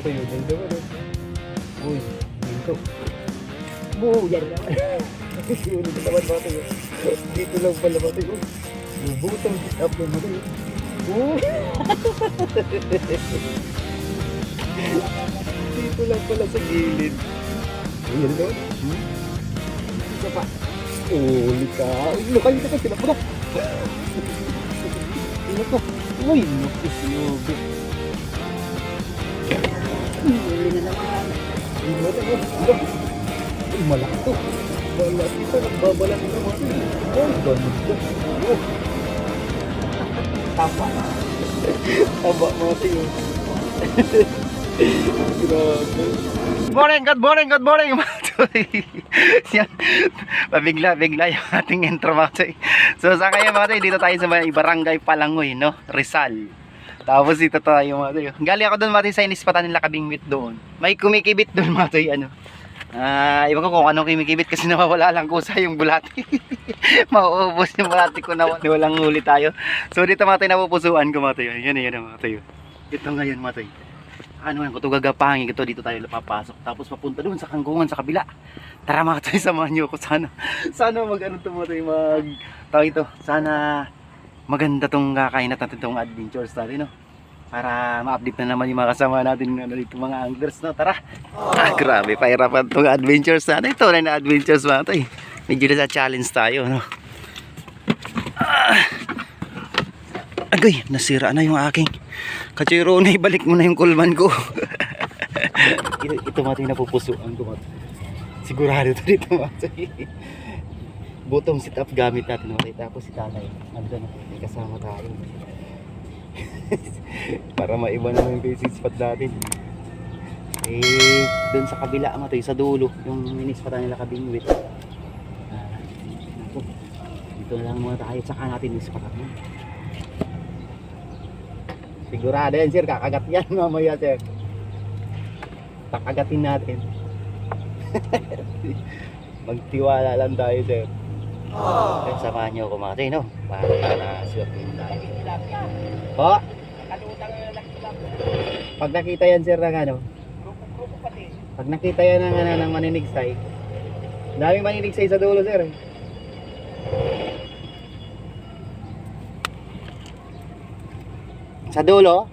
mga tayo. Yan daw ano. Uy, dito. Boo, yan naman. Yun na naman mga tayo. Dito lang pala mga tayo. Bubutang sit up lang mga tayo. Uy! Dito lang pala sa gilid. Uy, yan daw. Hmm? Isa pa. Uli ka. Uy, nakay ka sila pa. Ano ka? Uy, naku, sinobi. Uli na mo. Uy, Uy, malaki to. Malaki to. Nagbabalan na naman. Uy, ganun ka. Oh. Tama. Tama, mga tiyo. Grabe. Good morning, good morning, good morning mga toy. Yan. Pabigla, bigla yung ating intro mga toy. So sa kaya mga toy, dito tayo sa may barangay Palangoy, no? Rizal. Tapos dito tayo mga toy. Galing ako doon mga toy sa inispatan nila kabingwit doon. May kumikibit doon mga toy, ano. Ah, iba ko kung anong kumikibit kasi nawawala lang kusa yung bulati. Mauubos yung bulati ko na walang huli tayo. So dito mga toy, napupusuan ko mga toy. Yan, yan, mga toy. Ito ngayon mga toy ano yan, kung ito dito tayo papasok. Tapos papunta doon sa kangkungan sa kabila. Tara mga tayo, samahan nyo ako. Sana, sana mag ano to mga mag, tawag ito, sana maganda tong kakainat natin tong adventures natin, no? Para ma-update na naman yung mga kasama natin ano, dito, mga anglers, no? Tara! Ah, grabe, pahirapan tong adventures natin. Ito na adventures mga tayo. Medyo na sa challenge tayo, no? Ah. Agay, nasira na yung aking Kachiro na ibalik mo na yung kulman ko. ito, ito mati napupusuan ko. Sigurado to dito mati. Bottom sit up gamit natin mati. Tapos si tatay. Nandun may kasama tayo. Para maiba naman yung basic spot natin. Eh, doon sa kabila mati, sa dulo, yung minispatan nila kabingwit. Ah, naku, dito lang muna tayo. Tsaka natin ispatan mo. Sigurado yan sir, kakagat yan mamaya sir. Kakagatin natin. Magtiwala lang tayo sir. Kaya samahan niyo ako mga tayo, no? Para para swerte tayo. Po? Pag nakita yan sir ng ano? Pag nakita yan ng, ano, ng maninig say, daming maninig say sa dulo sir. eh. Sa dulo?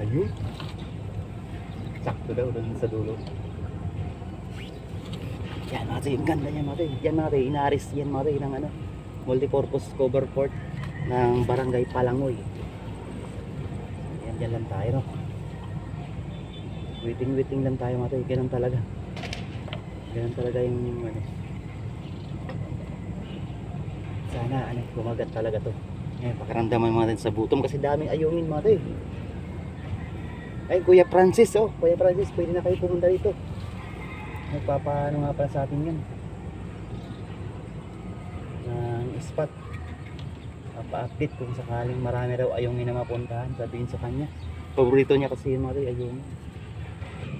Ayun. Sakto daw doon sa dulo. Yan mga tayo, ganda yan mga tayo. Yan mga tayo, inaris yan mga tayo ng ano, multipurpose cover port ng barangay Palangoy. Yan, dyan lang tayo no. Waiting waiting lang tayo mga tayo, ganun talaga. Ganun talaga yung ano. Sana ano, kumagat talaga to. Ngayon, pakiramdaman mo natin sa butom kasi daming ayungin mga tayo. Ay, Kuya Francis, oh. Kuya Francis, pwede na kayo pumunta dito. Nagpapaano nga pala sa atin yan. Ng spot. Papa-update kung sakaling marami raw ayungin na mapuntahan. Sabihin sa kanya. Paborito niya kasi yung tayo, ayungin.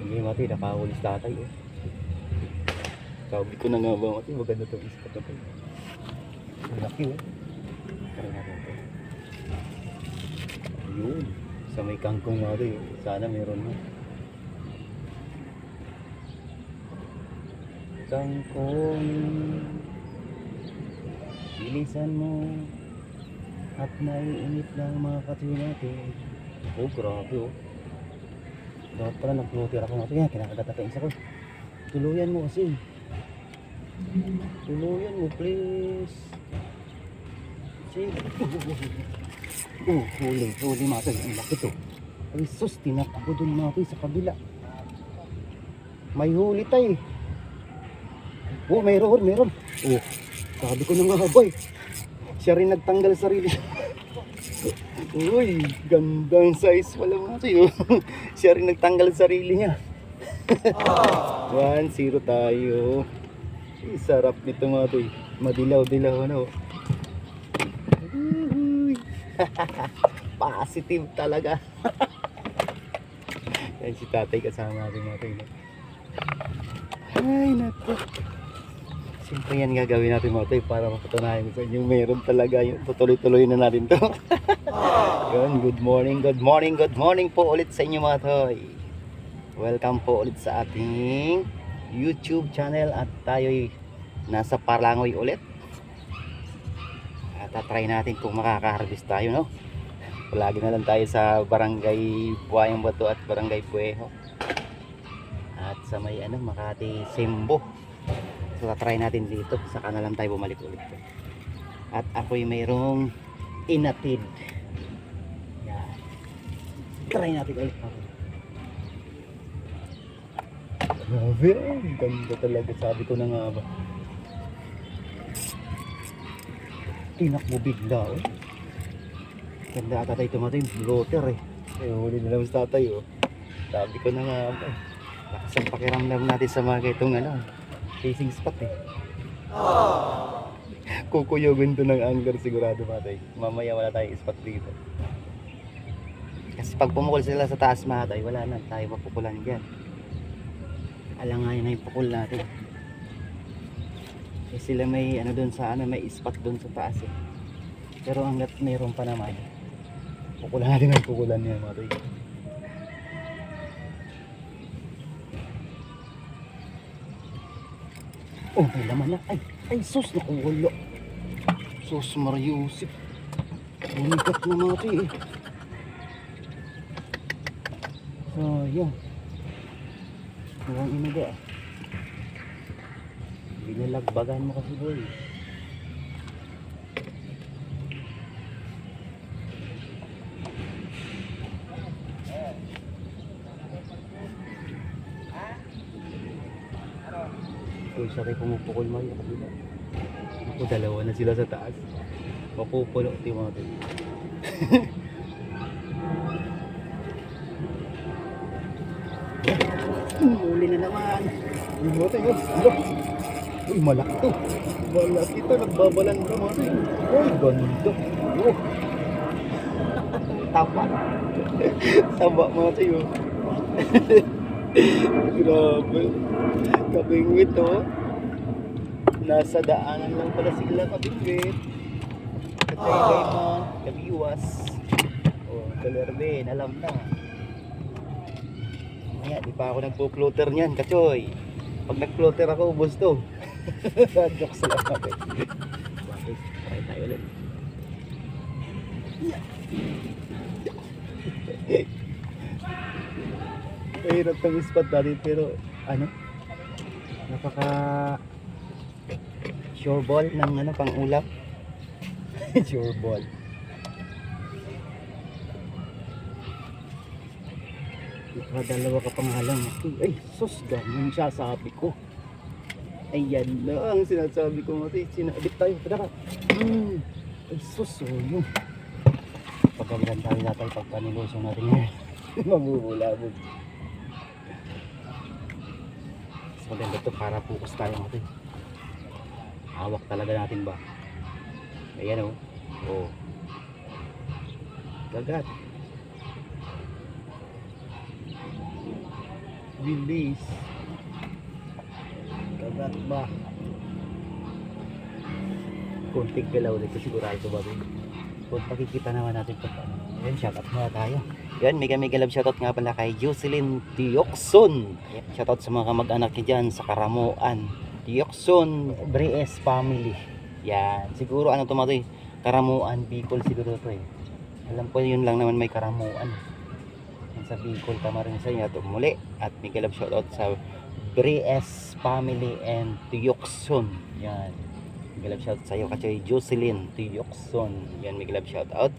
Hindi mga tayo, nakahuli sa tatay, oh. Sabi ko na nga ba, tayo, maganda itong spot na to. Ang laki, oh. Tara natin ito. Yun. Sa may kangkong nga rin. Sana meron na. Kangkong. Bilisan mo. At naiinit lang mga katuyo natin. Oh, grabe oh. Dapat pala nag-floater ako natin. Yan, kinakagat isa ko. Tuluyan mo kasi. Tuluyan mo, please. Sige. Oh, huli, huli mga tayo. Ang laki to. Ay, sus, tinakbo dun mga tayo sa kabila. May huli tayo. Oh, mayroon, mayroon. Oh, sabi ko na nga boy. Siya rin nagtanggal sa sarili. Uy, gandang size pala mga tayo. Siya rin nagtanggal sa sarili niya. 1-0 tayo. Ay, sarap nito mga tayo. Madilaw-dilaw ano. Uy. Positive talaga. Yan si tatay kasama natin natin. Ay, naku. Siyempre yan gagawin natin mga toy para mapatunayan sa inyo meron talaga yung tutuloy-tuloy na natin to. Yun, good morning, good morning, good morning po ulit sa inyo mga toy. Welcome po ulit sa ating YouTube channel at tayo'y nasa Parlangoy ulit. At tatry natin kung makaka-harvest tayo, no? Palagi na lang tayo sa Barangay Buhayang Bato at Barangay Bueho. At sa may ano, Makati Simbo. So tatry natin dito, saka na lang tayo bumalik ulit. At ako'y mayroong inatid. Yan. Try natin ulit. Grabe, ganda talaga. Sabi ko na nga ba. Tinakbo bigla, oh. Ganda ata tayo tumatay, bloater eh. Eh, huli na naman sa tatay, oh. Sabi ko na nga ba. Lakas ang pakiramdam natin sa mga itong ano, facing spot eh. Kukuyogin to ng angler sigurado matay. Mamaya wala tayong spot dito. Kasi pag pumukol sila sa taas matay, wala na tayo mapukulan dyan. Alangayan na yung pukul natin. Eh sila may ano doon sa ano, may spot doon sa taas eh. Pero hanggat mayroon pa naman, pukulan natin ang pukulan niya matay. Oh, may laman na. Ay, ay, sus, nakuwala. Sus, Mariusip. Bumigat na natin eh. Sayang. Walang inaga ah. Binalagbagan mo kasi boy. Siya kayo pumupukol mo yung kabila. Ako dalawa na sila sa taas. Mapupuno ti mga to. Huli na naman. Yung mga tayo. Ano? Uy, malaki to. Malaki to. Nagbabalan ka mga tayo. Uy, ganda. Oh. Tapa. Taba mga tayo. Grabe. Kabingwit oh. Nasa daanan lang pala sila kabingwit. Katay mo, kabiwas. Oh, kalerben, alam na. Maya, di pa ako nagpo-floater niyan, kachoy. Pag nag-floater ako, ubos to. Jokes lang ako. Bakit? Try tayo ulit. Mahirap tong spot natin pero ano? Napaka sure ball ng ano pang ulap. sure ball. dalawa ka pang halang. Ay, sus, ganyan siya sabi ko. Ayan lang sinasabi ko mati. Sinabit tayo. Pada ka. Hmm. Ay, sus, oh, yun. Pagkabilan tayo natin pag panilusong natin yan. Mamumulabog. Mas maganda to para focus tayo natin. Hawak talaga natin ba? Ayan oh. Oh. Gagat. Release. Gagat ba? Kunting galaw dito sigurado ba? Kung pakikita naman natin kung paano. Ayan, shoutout muna tayo. Yan, mega mega love shoutout nga pala kay Jocelyn. Ayan, Shoutout sa mga kamag-anak niya dyan sa Karamuan. Dioxon Brees family. Yan, siguro ano to mga to eh, Karamuan, Bicol siguro to eh. Alam ko yun lang naman may Karamuan. Yan sa Bicol, tama rin sa inyo. Ito muli. At mega love shoutout sa Brees family and Dioxon. Yan. Mega love shoutout sa iyo kay Jocelyn Dioxon. Yan, mega love shoutout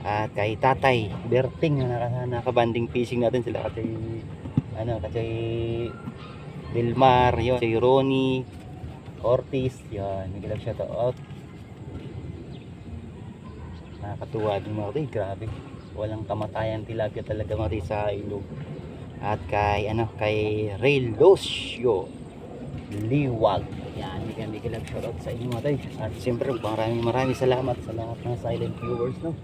at kay Tatay Berting na naka, nakabanding fishing natin sila kay ano kay Dilmar yon kay Ronnie Ortiz yan nagilap siya to out nakakatuwa din mga tayo grabe walang kamatayan tilapia talaga mga tayo sa ilog at kay ano kay Ray Lucio Liwag yan bigyan bigyan lang shoutout sa inyo mga tayo at siyempre maraming maraming salamat sa lahat ng silent viewers no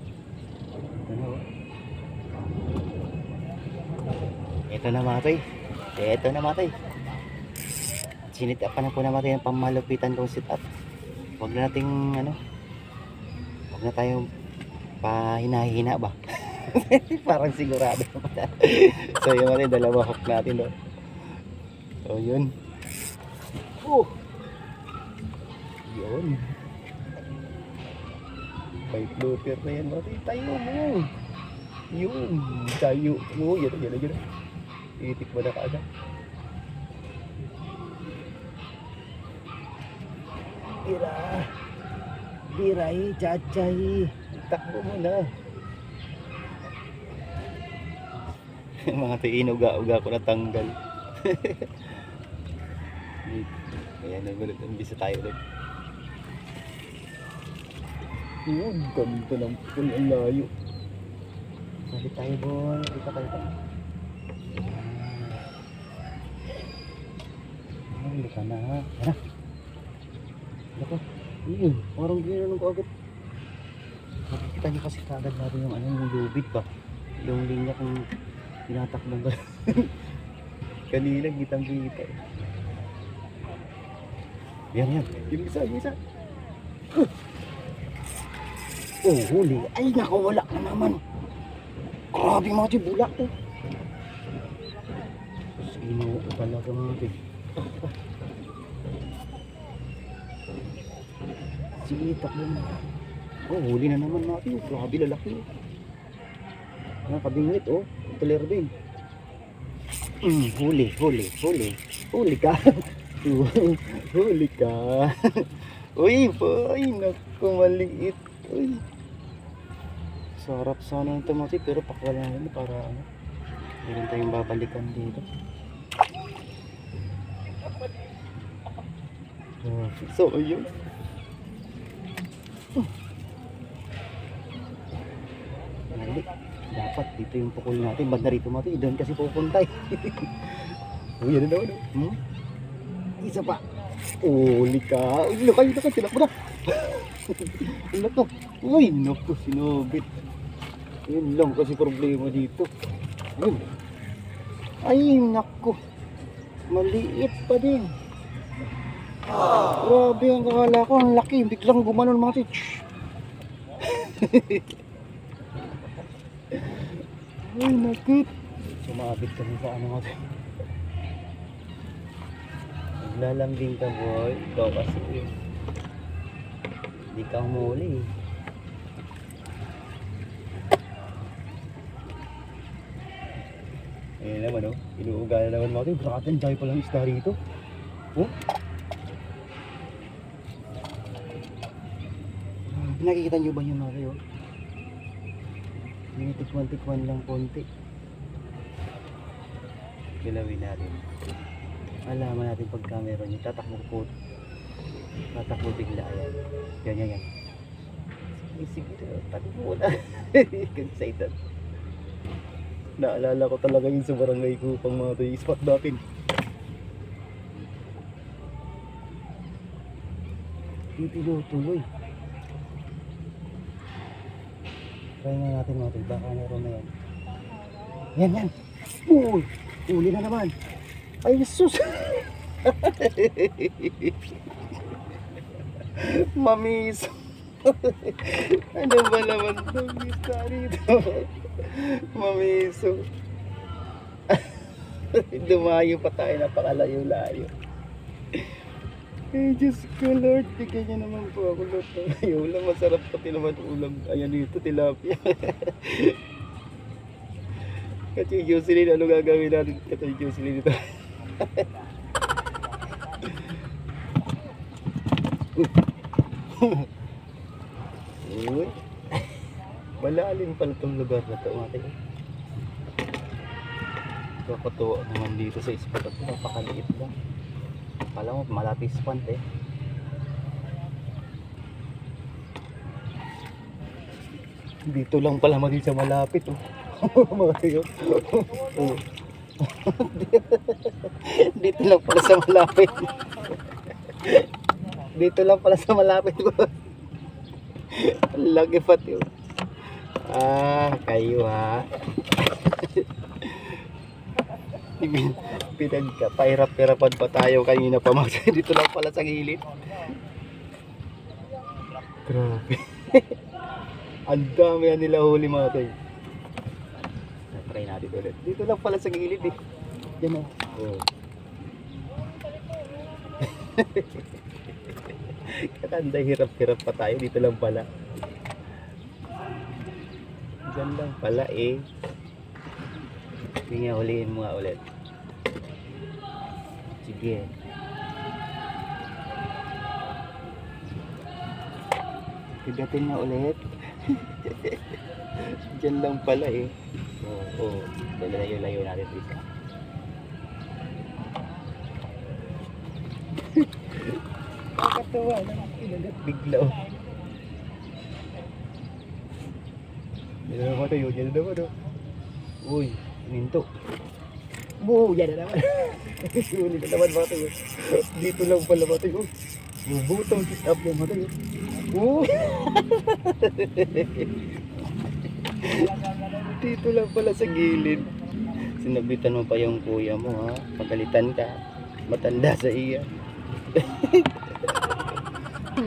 ano? Ito na matay. Ito na matay. Sinit up na po natin yung pamalupitan kong sit up. Huwag na nating ano, huwag na tayong pahinahina ba? Parang sigurado so yun natin, dalawa hook natin no. So yun. Oh! Yun. May floater na yan. Mati, tayo mo. Yun. Tayo mo. Yan, yan, yan. Itik mo na kaagad. Bira. Biray, chachay. Takbo mo na. Mga tiinuga-uga ko natanggal. Ayan na ulit. Umbisa tayo ulit. Yun, ganito ng pool ang layo. Balik tayo boy. Kita tayo tayo. Ay, ka na. Tara. Ako. Yun, parang ginanong ko agad. Makikita niyo kasi kagad natin yung ano, yung lubid ba? Yung linya kung tinatakbong ba. Kanina, gitang kita eh. Yan, yan. Yung isa, yung isa. Oh, huli. Ay, nako, wala ka naman. Grabe mga di bulak to. Ginoo ko talaga mga di. Sige, takbo mo. Oh, huli na naman natin. Grabe lalaki. Nakabingwit, oh. Tulir din. Mm, huli, huli, huli. Huli ka. huli ka. Uy, boy, naku, maliit. Uy. Sarap sana ng tomati pero pakawala naman para ano. Meron tayong babalikan dito. Oh, So, yun. Mali. Dapat dito yung pukul natin. Banda rito mati. Doon kasi pupunta eh. Uy, ano daw? ano? Hmm? Isa pa. Uli ka. Uy, lakay na ka. Tinakbo na. Ano to? Uy, naku, sinobit. Yun lang kasi problema dito. Yun. Ay, naku. Maliit pa din. Grabe ang kakala ko. Ang laki. Biglang gumanon mga tich. Ay, nakit. Sumabit kasi sa ano mga tich. Naglalambing ka boy. Ikaw kasi. Hindi ka humuli eh. Ayan naman oh. Inuuga na naman mga tich. Grabe ang dami palang isda rito. Oh. Nakikita nyo ba yung mga kayo? Tinitikman-tikman lang konti. Kilawin natin. Alaman natin pag camera nyo. Tatakbo po. Tatakbo bigla. Ayan. Yan, yan, yan. Sige, sige. Takbo na. Excited. Naalala ko talaga yung sa barangay ko pang mga tayo spot natin. Titinutuloy. Try nga natin mga. Baka meron na yan. Yan, yan. Uy! Uli na naman. Ay, sus! Mamis! ano ba naman itong isa rito? Mamiso. Dumayo pa tayo, napakalayo-layo. Ay, Diyos ko, Lord. Bigyan niyo naman po ako, Lord. Ay, ulam. Masarap pati naman ulam. Ayan dito, tilapia. Kasi Jocelyn, ano gagawin natin? Kasi Jocelyn dito. Uy. Malalim pala itong lugar na ito, tayo. Kakatuwa naman dito sa spot at napakaliit lang. Kala mo, malapis pant eh. Dito lang pala mali sa malapit oh. Mga tayo. Oh. Dito lang pala sa malapit. Dito lang pala sa malapit ko. Lagi pati oh. Ah, kayo ha. Pinagka, pahirap-hirapan pa tayo kanina pa tay. Dito lang pala sa gilid. Grabe. Ang dami yan nila huli mga tay. Try natin ulit. Dito lang pala sa gilid eh. Yan o. Oh. Katanda hirap-hirap pa tayo. Dito lang pala. Diyan lang pala eh. Sige huliin mo nga ulit. Sige. Pigatin nga ulit. Diyan lang pala eh. Oo, oo. Lalayo-layo natin dito. Nakakatawa na. Kinagat bigla oh. Yan na naman tayo, yan na naman oh. Uy, minto. Oo, yan na naman. Sulit na naman mga tayo. Dito lang pala mga tayo. Bubutong sit up yung mga tayo. Oo. Dito lang pala sa gilid. Sinabitan mo pa yung kuya mo ha. Pagalitan ka. Matanda sa iya.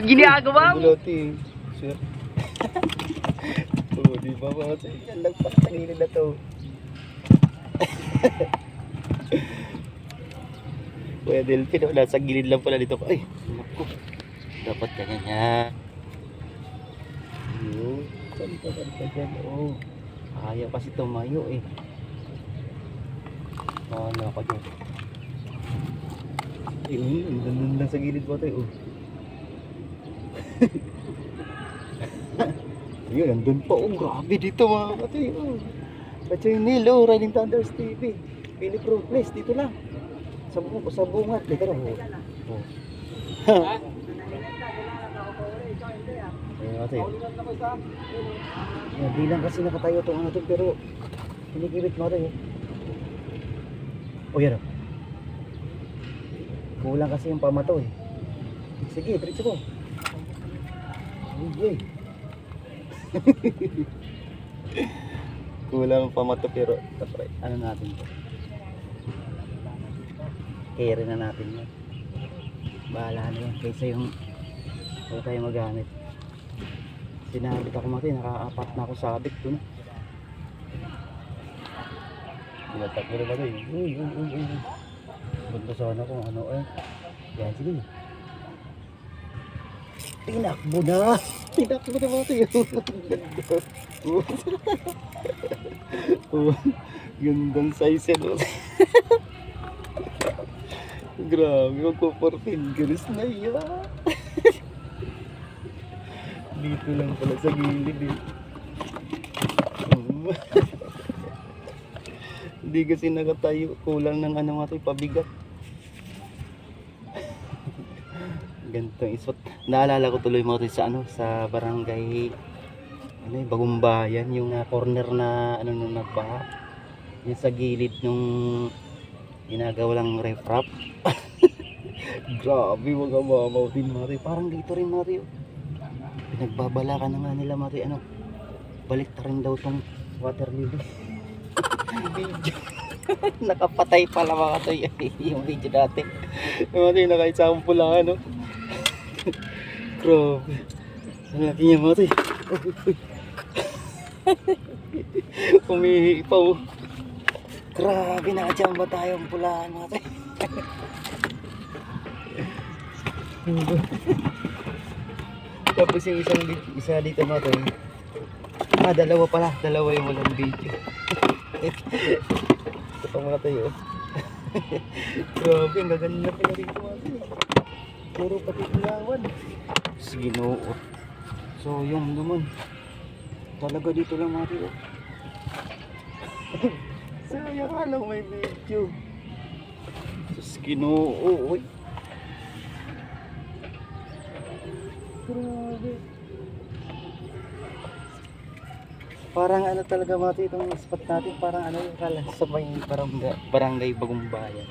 Ginagawa mo? Buloti. Sure. Oo, di ba mga tayo? Yan lang pala sa gilid na to. Kuya Delphin, wala sa gilid lang pala dito. Ay, naku. Dapat ganyan yan. Yun. Saan ka saan ka dyan? Oo. Kaya kasi tumayo eh. Ano ako dyan? Ayun, ang ganda lang sa gilid mo tayo. Oh. Ayun, nandun pa. Oh, grabe dito mga kapatid. Oh. Pachay Nilo, Riding Thunders TV. Philip Road Place, dito lang. Sa, bu sa bungat. Dito lang. Oh. Oh. Ayun kapatid. Yan, di lang kasi nakatayo itong ano to, pero kinikibit mo rin. O yan o. Kulang kasi yung pamato eh. Sige, diretso ko. Uy, Kulang ang pamato pero tapos ano natin to. Carry na natin yan. Bahala na yan kaysa yung wala tayo magamit. Sinabit ako mati, nakaapat na ako sabit na. Binatak ko na ba Uy, uy, uy, uy, uy. Punta sana kung ano eh. Yan, sige. Tinakbo na! Tinakbo na mati. oh, gandang size yan. oh. Grabe, magpo-14 girls na yan. Dito lang pala sa gilid eh. Hindi kasi nakatayo. Kulang ng ano nga ito, pabigat. Ganito yung isot. Naalala ko tuloy mo rin sa ano, sa barangay ano yung Bagumbayan, yung ah, corner na ano nung nagbaha. Yung sa gilid nung ginagawa lang refrap. Grabe mga mamaw din Mari. Parang dito rin Mari. oh. Pinagbabala ka na nga nila Mari. Ano? Balik ta rin daw tong water lily. Nakapatay pala mga to yung video dati. Tayo naka-example lang ano. Grabe. Ang laki niya tayo. Umihi pa oh. Grabe nakachamba tayong pulaan mga tayo. Tapos yung isang isa dito mga tayo. Ah, dalawa pala. Dalawa yung walang video. Ito pa mga tayo. Grabe, ang gaganda pala rito mga tayo. Puro pati ilawan. Sige, no. So, yung naman. Talaga dito lang mga tayo. Sayang ka lang may video. Sus, ginoo. Uy. Grabe. Parang ano talaga mati itong spot natin, parang ano yung kala sa may barangay, barangay Bagumbayan.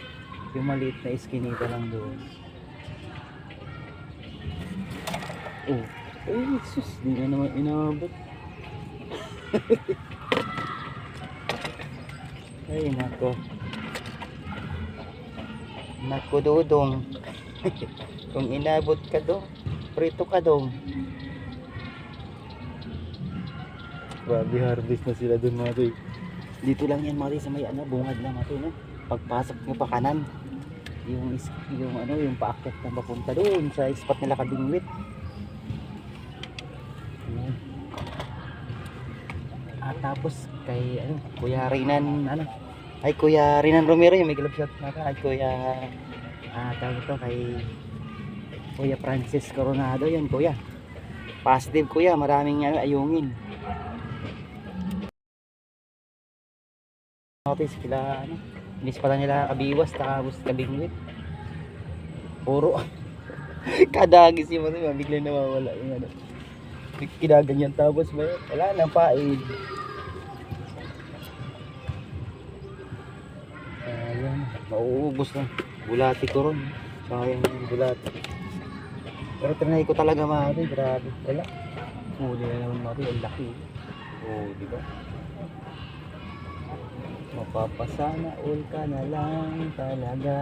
Yung maliit na iskinita lang doon. Oh, ay sus, di na naman inabot. ay nako. Naku dodong. Kung inabot ka dong, prito ka dong. Grabe harvest na sila dun mga toy. Dito lang yan mga toy, sa may ano, bungad lang mga toy, no? Pagpasok nyo pa kanan, yung, yung ano, yung paakyat na papunta doon sa spot nila kabingwit. Ayan. At tapos kay ano, Kuya Rinan ano, ay Kuya Rinan Romero yung may glove shot na ka, ay Kuya ah tawag ito kay Kuya Francis Coronado yun Kuya. Positive Kuya, maraming ano, ayungin. Notice kila ano, inispatan nila kabiwas tapos kabingwit. Puro kadagis yung mga biglang nawawala yung ano kinaganyan tapos may wala paid ayan mauubos lang bulati ko ron. Sayang yung bulati. Pero trinay ko talaga mati grabe. Wala. Huli na naman mati ang laki. Oo di ba? Mapapasana all ka na lang talaga.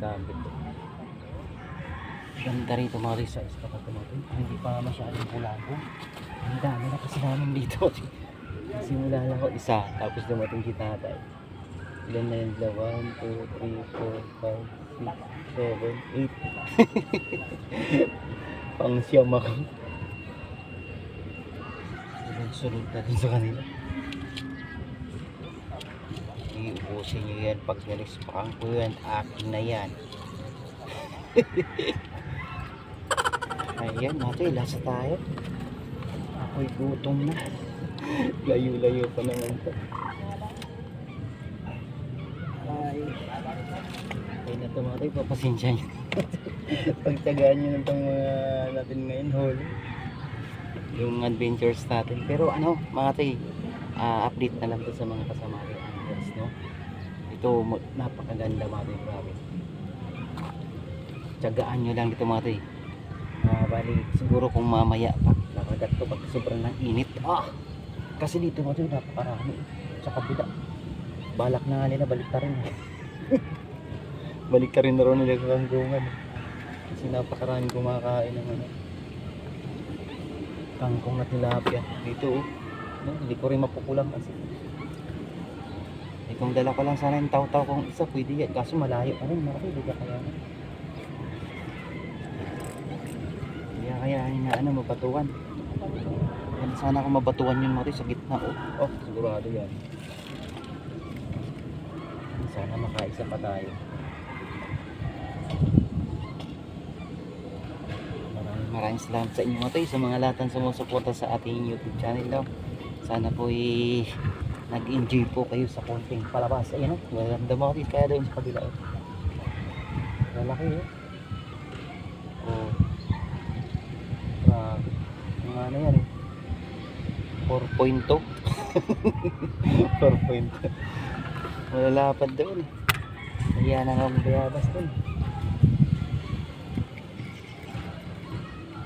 Sabi ko. Ganda rito mga rin sa ispa ka tumatay. Hindi pa masyadong kulabo. Ang dami na kasi namin dito. Simula lang ako isa, tapos dumating si tatay. Ilan na yun sila? 1, 2, 3, 4, 5, 6, 7, 8. Pang siyam ako. Sunod-sunod na din sa kanila. Iubusin nyo yan pag narispakan ko yan. Akin na yan. Ayan, natin, lasa tayo. Ako'y gutom na. Layo-layo pa naman to. Ay. Ay na to mga tayo, papasensya nyo. Pagtsagaan nyo ng itong mga natin ngayon, huli. Yung adventures natin. Pero ano, mga tayo, ah, update na lang to sa mga kasama ko no? Ito, napakaganda mga tayo, grabe. Tsagaan nyo lang dito mga tayo. Ah, bali, siguro kung mamaya pa, nakagat ko pag sobrang ng init. Ah! Kasi dito mo napakarami. eh. Sa kabila. Balak na nga nila, balik ta rin. balik ta rin na rin nila sa kangkungan. Kasi napakarami kumakain ng ano. Kangkong na tilapia. Dito oh. No, hindi ko rin mapukulang kasi. Eh, kung dala ko lang sana yung taw-taw kong isa, pwede yan. Kaso malayo pa rin, marami, hindi ka kaya Kaya kaya na ano mabatuan. Yan sana kung mabatuan yun mati sa gitna oh. Oh, sigurado yan. Sana makaisa pa tayo. Maraming maraming salamat sa inyo mati sa mga lahat ng sumusuporta sa ating YouTube channel daw. Sana po eh, nag-enjoy po kayo sa konting palabas. Ayan oh, maganda mo kaya doon sa kabila oh. Malaki oh. Oh. 4.2. 4.2. Malalapad doon. Kaya na nga bayabas doon.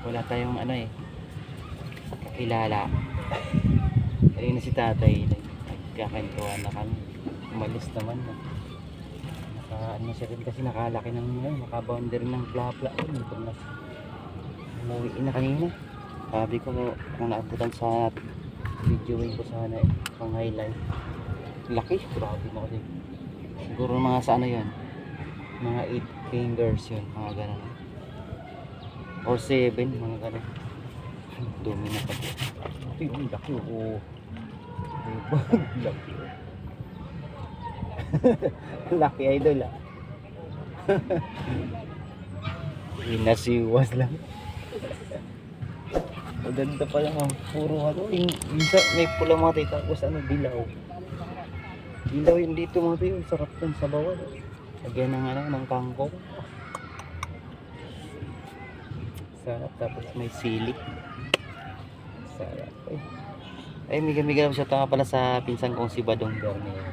Wala tayong ano eh. Kakilala. Kanina si tatay. Nagkakantuan na kami. Umalis naman na. Naka, ano siya rin kasi nakalaki ng ano, nakaboundary ng plapla. Oh, pag na umuwi na kanina sabi ko kung naabutan sa videoin ko sana eh pang highlight. Laki grabe na kasi. Siguro mga sa ano yun? Mga 8 fingers yun mga ganun. Or 7 mga ganun. Dumi na pati. Ito yung laki diba laki oh. laki idol ah. Inasiwas lang. Maganda pa lang ang puro ano. Minsan may pula mga tayo tapos ano, dilaw. Dilaw yung dito mga tayo. Sarap ng sabawan. Lagyan ng ano, ng kangkong. Sarap. Tapos may sili. Sarap. Ay, ay miga-miga lang siya tama pala sa pinsan kong si Badong Bernie.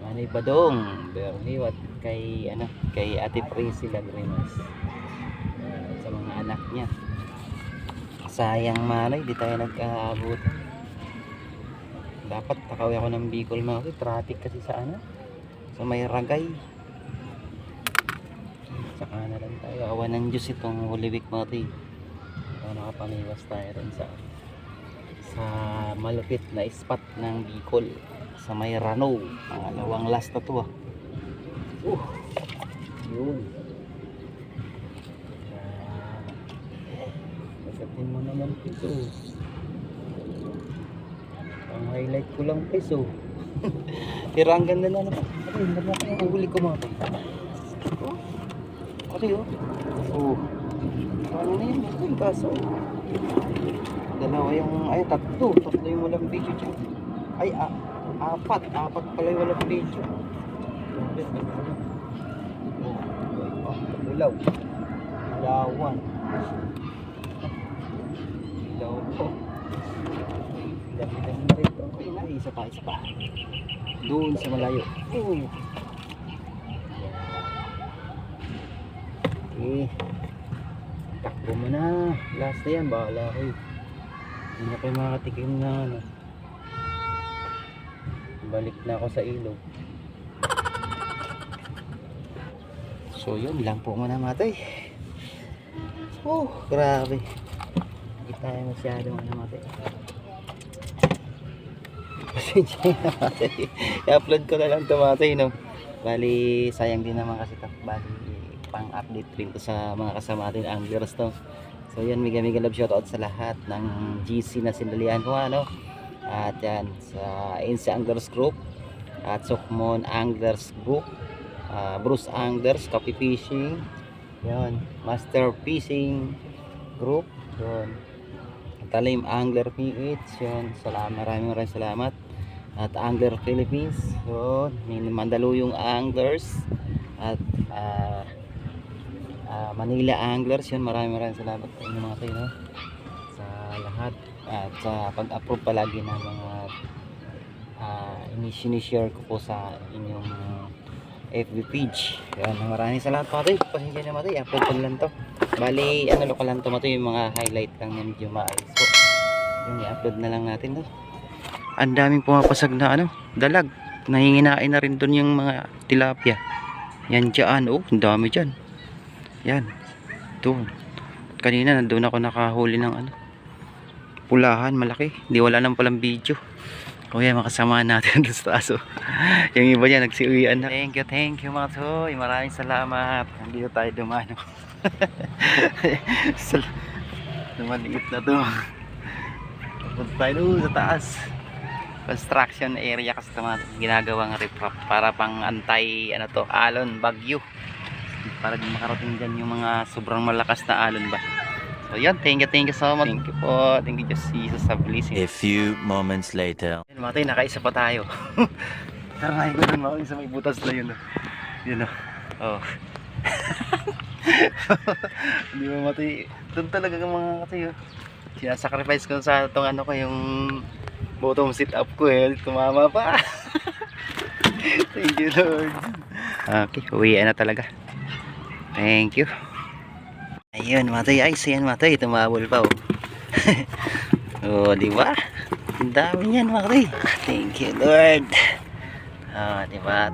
Manay Badong Bernie at kay ano kay Ate Priscilla Grimas uh, sa mga anak niya sayang manay di tayo nagkaabot dapat takawi ako ng Bicol mga kasi traffic kasi sa ano sa may ragay. Saka na lang tayo. Awan ng Diyos itong Holy Week mga. So, nakapaniwas tayo rin sa sa malupit na spot ng Bicol sa may Rano. Pangalawang last na to ah. Uh, yun. Masatin mo naman piso. Ang highlight ko lang piso. Pero ang ganda na naman. Ano yun? Ganda ko ko mga tayo. Oh. Kasi oh. Oh. Ano na yun? Ito yung kaso. Dalawa yung, ay tatlo. Tatlo yung walang video dyan. Ay, apat. Apat pala yung walang video. Ang. Oh, oh, ilaw. Ilawan. Ilaw po. Na, isa pa, isa pa. Doon sa malayo. Oh. Okay. Takbo mo na. Last na yan. Bahala kayo. Hindi na kayo makatikim na ano. Balik na ako sa ilog. So yun lang po muna matay. Oh, grabe. Hindi tayo masyadong ano matay. Pasensya na. I-upload ko na lang ito matay no. Bali, sayang din naman kasi ito. Bali, pang-update rin to sa mga kasama natin anglers to. So yan, mega mega love shoutout sa lahat ng GC na sinalihan ko ano. At yan, sa Insa Anglers Group at Sukmon Anglers Group ah, Bruce Anglers, Copy Fishing, yon, Master Fishing Group, yon, Talim Angler PH, yon, salamat, maraming maraming salamat. At Angler Philippines, may Mandaluyong Anglers, at ah, ah, Manila Anglers, yun, maraming maraming salamat sa inyo mga kayo, sa lahat, at sa pag-approve palagi ng mga uh, sinishare ko po sa inyong FB page. Yan, maraming salamat tayo. Pasensya na tayo. Upload ko lang to. Bali, ano ko lang to tayo, yung mga highlight lang na medyo maayos. So, yung i-upload na lang natin to. Ang daming pumapasag na ano, dalag. Nahinginain na rin doon yung mga tilapia. Yan dyan. Oh, ang dami dyan. Yan. Doon. Kanina nandun ako nakahuli ng ano. Pulahan, malaki. Hindi wala nang palang video. Kuya, makasama natin doon sa taso. yung iba niya, nagsiuwian na. Thank you, thank you mga toy. Maraming salamat. Nandito tayo dumano. Sal Lumaliit na to. Punta tayo sa taas. Construction area kasi ito mga ginagawang riprap para pang antay ano to, alon, bagyo. Para makarating dyan yung mga sobrang malakas na alon ba. So yan, thank you, thank you so much. Thank you po. Thank you just Jesus sa blessing. A few moments later. Yan mga tayo, nakaisa pa tayo. Tara ko dun mga sa may butas na yun. oh. Yun o. Oh. Hindi ba matay? Doon talaga mga katayo. Sinasacrifice ko sa itong ano ko yung bottom sit up ko eh. Tumama pa. Thank you Lord. Okay, uwian na talaga. Thank you. Ayun, matay. Ay, siyan matay. Tumabol pa oh. oh, di ba? Ang dami yan, matay. Thank you, Lord. Ah, di ba?